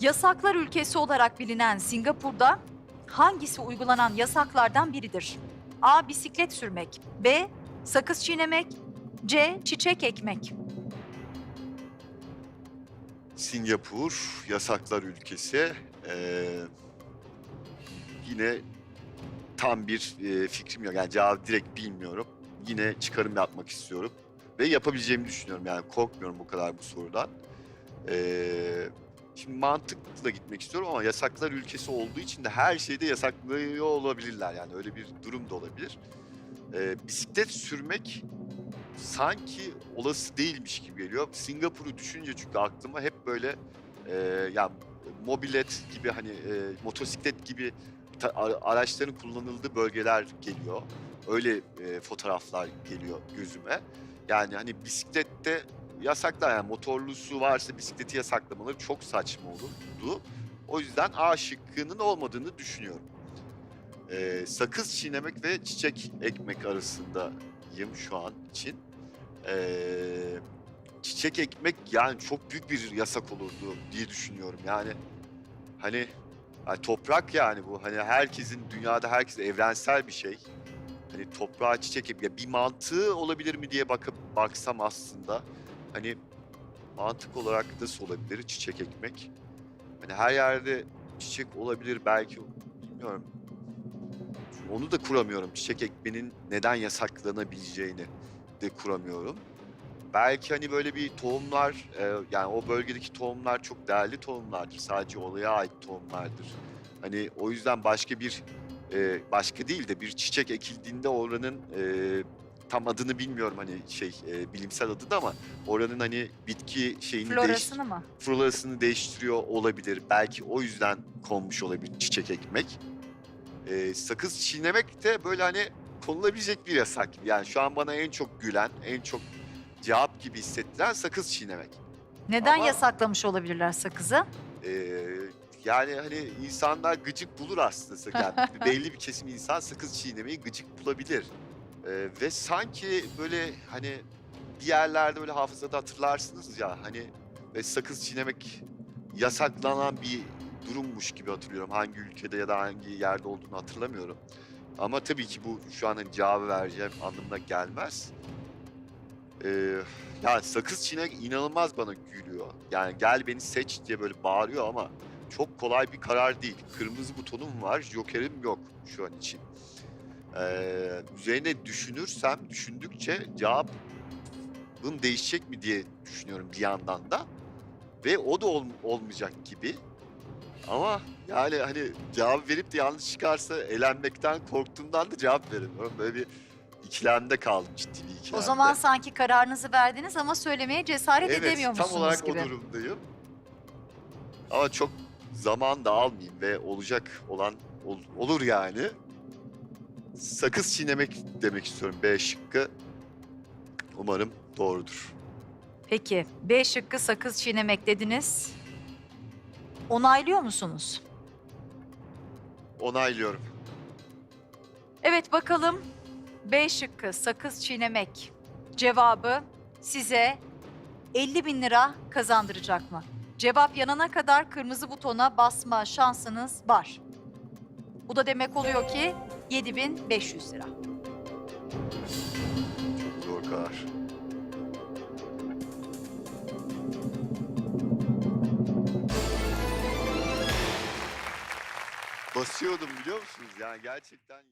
Yasaklar ülkesi olarak bilinen Singapur'da hangisi uygulanan yasaklardan biridir? A. Bisiklet sürmek. B. Sakız çiğnemek. C. Çiçek ekmek. Singapur, yasaklar ülkesi. Ee, yine tam bir e, fikrim yok. Yani cevabı direkt bilmiyorum. Yine çıkarım yapmak istiyorum. Ve yapabileceğimi düşünüyorum. Yani korkmuyorum bu kadar bu sorudan. Ee, şimdi mantıkla gitmek istiyorum ama yasaklar ülkesi olduğu için de her şeyde yasaklıyor olabilirler. Yani öyle bir durum da olabilir. Ee, bisiklet sürmek sanki olası değilmiş gibi geliyor. Singapur'u düşünce çünkü aklıma hep böyle e, ya mobilet gibi hani e, motosiklet gibi araçların kullanıldığı bölgeler geliyor. Öyle e, fotoğraflar geliyor gözüme. Yani hani bisiklette yasaklar yani motorlusu varsa bisikleti yasaklamaları çok saçma olurdu. O yüzden A şıkkının olmadığını düşünüyorum. E, sakız çiğnemek ve çiçek ekmek arasındayım şu an için. Ee, çiçek ekmek yani çok büyük bir yasak olurdu diye düşünüyorum. Yani hani, hani toprak yani bu hani herkesin dünyada herkes evrensel bir şey. Hani toprağa çiçek ekmek ya bir mantığı olabilir mi diye bakıp baksam aslında hani mantık olarak nasıl olabilir çiçek ekmek? Hani her yerde çiçek olabilir belki bilmiyorum. Onu da kuramıyorum çiçek ekmenin neden yasaklanabileceğini de kuramıyorum. Belki hani böyle bir tohumlar, e, yani o bölgedeki tohumlar çok değerli tohumlardır. Sadece olaya ait tohumlardır. Hani o yüzden başka bir, e, başka değil de bir çiçek ekildiğinde oranın e, tam adını bilmiyorum hani şey e, bilimsel adını ama oranın hani bitki şeyini değiş, Florasını mı? florasını değiştiriyor olabilir. Belki o yüzden konmuş olabilir çiçek ekmek. Ee, sakız çiğnemek de böyle hani konulabilecek bir yasak. Yani şu an bana en çok gülen, en çok cevap gibi hissettiren sakız çiğnemek. Neden Ama- yasaklamış olabilirler sakızı? Ee, yani hani insanlar gıcık bulur aslında. sakız. Yani belli bir kesim insan sakız çiğnemeyi gıcık bulabilir. Ee, ve sanki böyle hani bir yerlerde böyle hafızada hatırlarsınız ya hani ve sakız çiğnemek yasaklanan bir durummuş gibi hatırlıyorum. Hangi ülkede ya da hangi yerde olduğunu hatırlamıyorum. Ama tabii ki bu şu an hani cevabı vereceğim anlamına gelmez. Ee, yani sakız çiğnemek inanılmaz bana gülüyor. Yani gel beni seç diye böyle bağırıyor ama çok kolay bir karar değil. Kırmızı butonum var, jokerim yok şu an için. Ee, üzerine düşünürsem, düşündükçe cevabım değişecek mi diye düşünüyorum bir yandan da. Ve o da ol- olmayacak gibi. Ama yani hani cevap verip de yanlış çıkarsa elenmekten korktuğumdan da cevap veremiyorum. Böyle bir ikilemde kaldım ciddi bir ikilemde. O zaman sanki kararınızı verdiniz ama söylemeye cesaret Evet, edemiyormuşsunuz tam olarak gibi. o durumdayım. Ama çok zaman da almayayım ve olacak olan ol- olur yani. Sakız çiğnemek demek istiyorum B şıkkı. Umarım doğrudur. Peki B şıkkı sakız çiğnemek dediniz. Onaylıyor musunuz? Onaylıyorum. Evet bakalım B şıkkı sakız çiğnemek cevabı size 50 bin lira kazandıracak mı? Cevap yanana kadar kırmızı butona basma şansınız var. Bu da demek oluyor ki 7500 lira. Zor karar. Basıyordum biliyor musunuz? Yani gerçekten